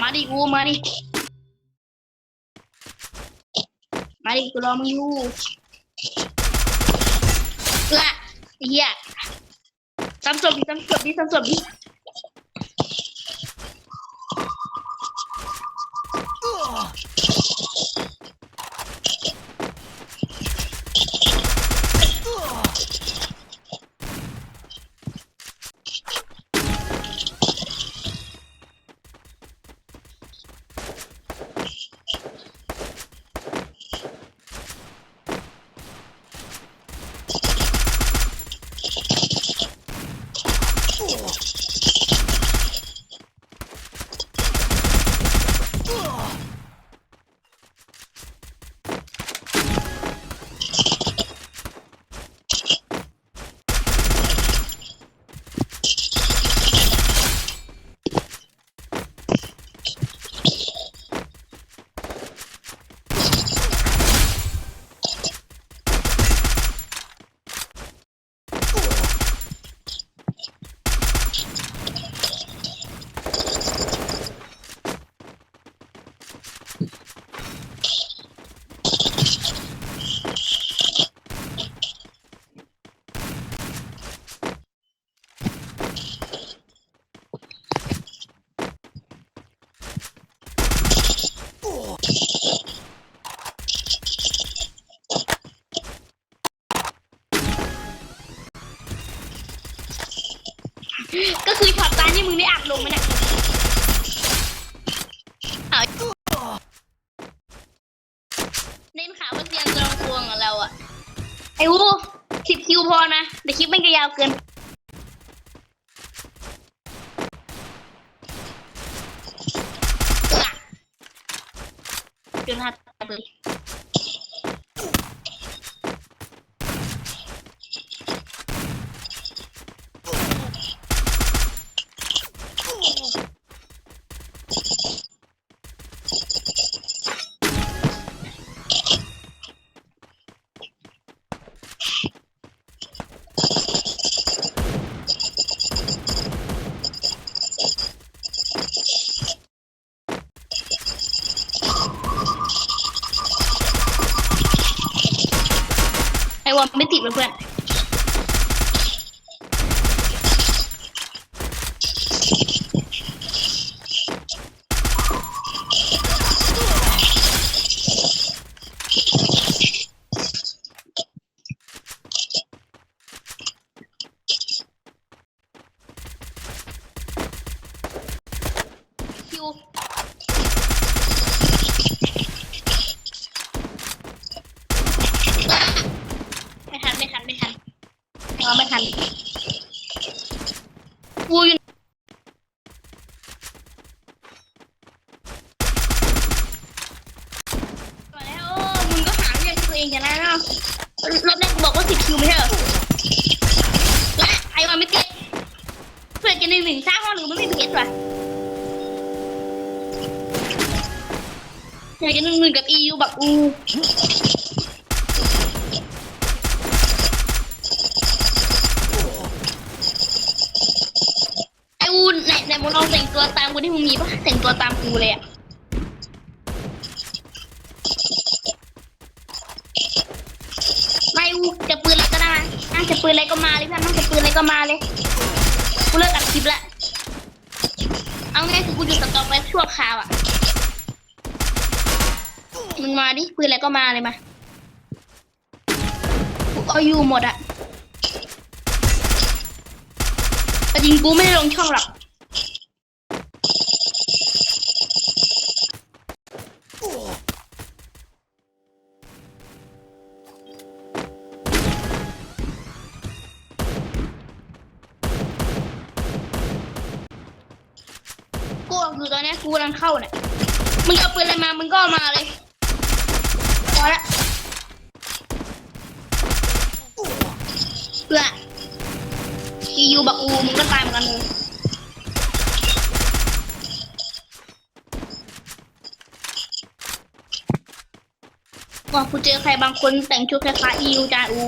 มาดิกูมาดิมาดิกูรอมึงอยู่ละไอ้เหี้ยซ้ำศพดิซ้ำศพดิซ้ำศพดิ ก็คือช็อตตายนี่มึงได้อัดลงไหมเนี่ยเอาเน้นข่าวว่าเซียนกองควงกับเราอะไอ้วูสิบคิวพอนะเดี๋ยวคลิปมันจะยาวเกินอะจนหัดเลย วมไม่ติดเลยเพื่อนคิว ไม่ทันไม่ทันไม่ทัน เอาไม่ทันกูอยู่มาแล้วโอ้มึงก็หาเรื่องตัวเองกันแล้วเนาะรอบแรกบอกว่าสิบคิวไม่ใช่เหรอและไอวันไม่ติดเพื่อนจะหนึ่งหนึ่งสร้างห้องหรือไมันไม่เพชรวะอยากจะหนึ่งหนึ่งกับอียูแบบอูวูนไหนไหนมึงลองแตัวตามกูที่มึงมีปะแต่งตัวตามกูเลยอะไม่วูจะปืนอะไรก็ได้นั่งจะปืนอะไรก็มาเลยเพื่อนนั่งจะปืนอะไรก็มาเลย กูเลิกอัดคลิปละเอาไงคือกูอยู่กับต่อไปชั่วคราวอะมึงมาดิปืนอะไรก็มาเลยมากูเอาอยู่หมดอะแต่จริงกูไม่ได้ลงช่องหรอก กูคือตอนนี้กูกำลังเข้าเนี่ย มึงเอาปืนอะไรมา มึงก็เอามาเลยพอละเพื่ออียูบักอู มึงก็ตายเหมือนกันเลยก่อนกูเจอใครบางคนแต่งชุดคล้ายๆอียูจาอู